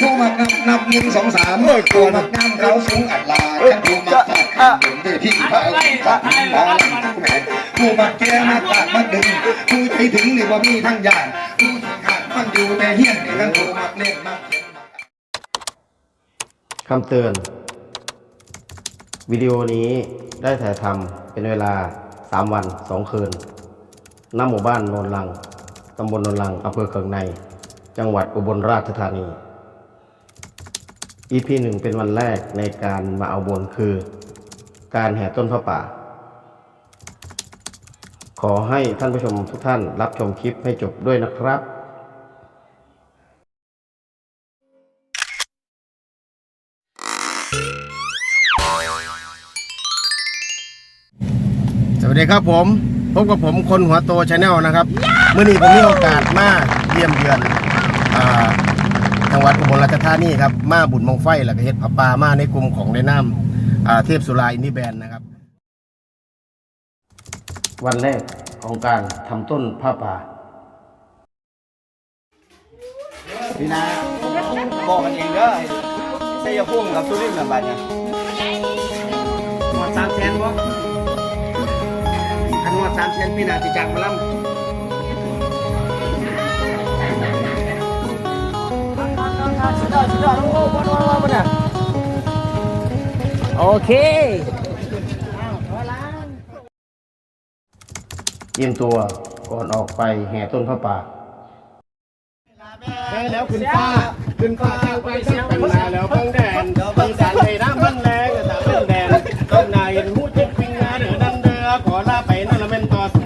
ผู้มักนับนับหนึ่งสองสามผู้มักน้ำเขาสูงอัดลาท่านผู้มักฝากขันถึงที่ที่พระองค์พระหมอลำผู้แม่ผู้มักแก่มักปากมักดึงผู้ใจถึงนี่ว่ามีทั้งญาติผู้ที่ขาดมันอยู่แต่เฮี้ยนนี่กันผู้มักเล่นมักเขียนมักคำเตือน วิดีโอนี้ได้ถ่ายทำเป็นเวลา 3 วัน 2 คืนณหมู่บ้านโนนลังตำบลโนนลังอำเภอเคืองใน จังหวัดอุบลราชธานี EP หนึ่งเป็นวันแรกในการมาเอาบนคือ การแห่ต้นพระป่า ขอให้ท่านผู้ชมทุกท่านรับชมคลิปให้จบด้วยนะครับสวัสดีครับผมพบกับผมคนหัวโตชาแนลนะครับ เมื่อนี้ผมมีโอกาสมาเยี่ยมเยือนอ่า จังหวัดอุบลราชธานีครับมาบุญมงไฟแล้วก็เฮ็ดผับปลามาในกลุ่มของในน้ำอ่าเทพสุราอินดี้แบนด์นะครับ วันแรกของการทำต้นผ้าป่าพี่นาบอกกันเองเด้อใส่ยาพุ่งกับสุรินทร์กับบัดเนี่ยหมดสามแสนวะคันหมดสามแสนพี่นาจิจักมาล่ำ โอเคเตรียมตัวก่อนออกไปแห่ต้นผ้าป่าแล้วขึ้นฟ้าขึ้นฟ้าแจ้งไปเสียงเป็นนาแล้วบังแดนมีสารในน้ำมันแรงสารเป็นแดนต้นนายเห็นหูจิกพิงนาเดือดันเดือขอลาไปนั่นละเป็นต่อสูงต่อ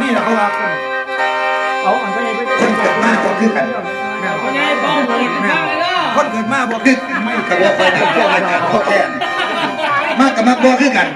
นี่เราเขาว่าคนเอาอันก็ยังไม่ได้คนเกิดมาบ่คือกันคนยังป้องหมดข้างเลยเนาะคนเกิดมาบ่คือกันไม่กระบอกไปทางพวกอาจารย์พ่อแค่มากกับมากบ่คือกัน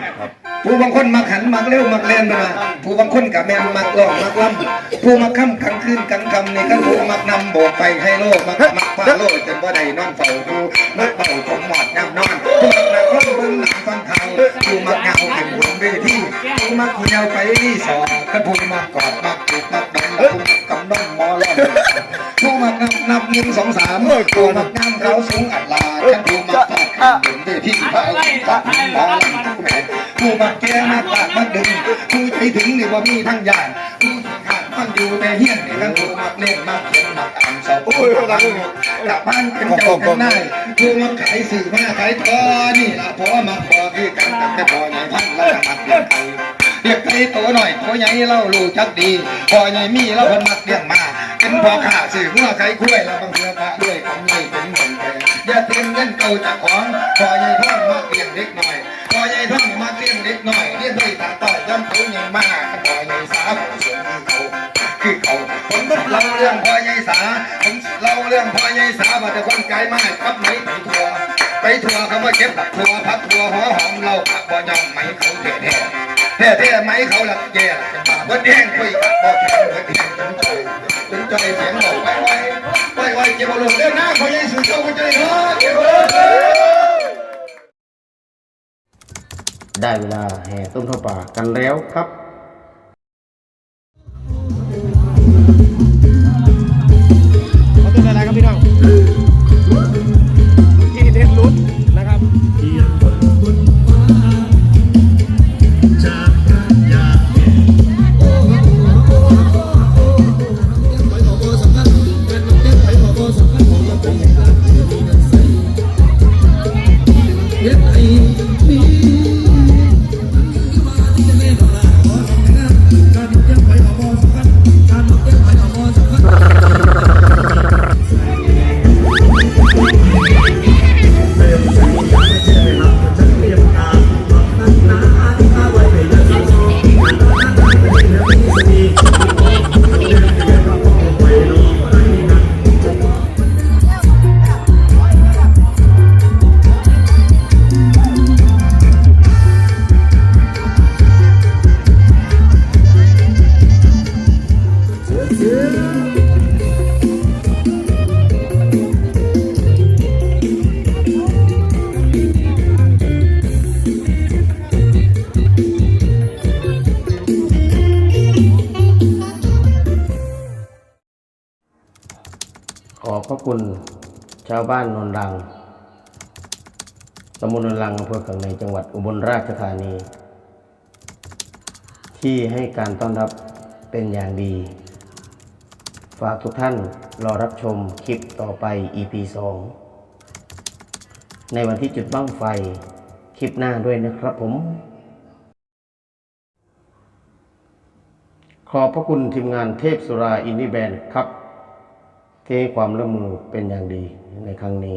ผู้บางคนมักหันมักเร็วมักแล่นไปมาผู้บางคนกับแมนมักร้องมักล่ำผู้มักค่ำกลางคืนกลางค่ำนี่ก็ผู้มักนำโบกไปให้โลกมักมักฟ้าโลกจนบ่ได้นอนเฝ้าดูมักเฝ้าชมหมอดย่ำนอนผู้มักนักร้องเบิ่งหนังฟังข่าวผู้มักเหงาขึ้นบนเวทีผู้มักเหี่ยวไปรีสอร์ทผู้มักกอดมักจูบมักดมผู้มักกำน้องหมอลำผู้มักนับนับหนึ่งสองสามผู้มักน้ำเขาสูงอัดลาฉันผู้มักฟาดขันบนเวทีพระองค์พระหมอลำผู้แม่ ผู้มักแก่มักปากมักดึงผู้ใจถึงนี่ว่ามีทั้งญาติผู้ขาดมันอยู่แต่เฮี้ยนนี่กันผู้มักเล่นมักเขียนมักอ่านสอบโอ้ยกลับบ้านเป็นเจ้าเป็นนายผู้มักขายสื่อมาขายทอนี่ละเพราะว่ามักพอคือกันกับแต่พอใหญ่พันล้วก็มักเลี้ยงไก่เรียกไก่ตัวหน่อยพอใหญ่เล่ารู้จักดีพอใหญ่มีแล้วคนมักเลี้ยงมาเป็นพอข้าสื่อเมื่อไก่คุ้ยแล้วบางเสือพระด้วยกำไรเป็นเหมือนแกอย่าเตรียมเงินเก่าจากของพอใหญ่ท่องมักเลี้ยงเด็กหน่อย มากพอใหญ่สาผู้ส่วนคือเขาคือเขาผมเล่าเรื่องพ่อใหญ่สาผมเล่าเรื่องพ่อใหญ่สาว่าแต่คนไกลมากครับไหมไปทัวร์ไปทัวร์เขามาเก็บดักทัวร์พักทัวร์หัวหอมเราขับบ่ยอมไหมเขาเท่แท้แท้แท้ไหมเขาหลักแย่เป็นบ้าเบิดแห้งคุยกับบ่แข็งบดแห้งจนใจจนใจเสียงบอกไว้ไว้ไว้ไว้เจ็บบ่ลงเด้อนะพ่อใหญ่สุดโตก็จะได้เนาะเจ็บบ่ลงเด้อได้เวลาแห่ต้นผ้าป่ากันแล้วครับ ตั อบพระคุณชาวบ้านนนรังตำบลนนรังอำเภอกังในจังหวัดอุบลราชธานี ที่ให้การต้อนรับเป็นอย่างดี ฝากทุกท่านรอรับชมคลิปต่อไป EP 2 ในวันที่จุดบ้างไฟคลิปหน้าด้วยนะครับผม ขอบพระคุณทีมงานเทพสุราอินดี้แบนด์ครับ ที่ให้ความร่วมมือเป็นอย่างดีในครั้งนี้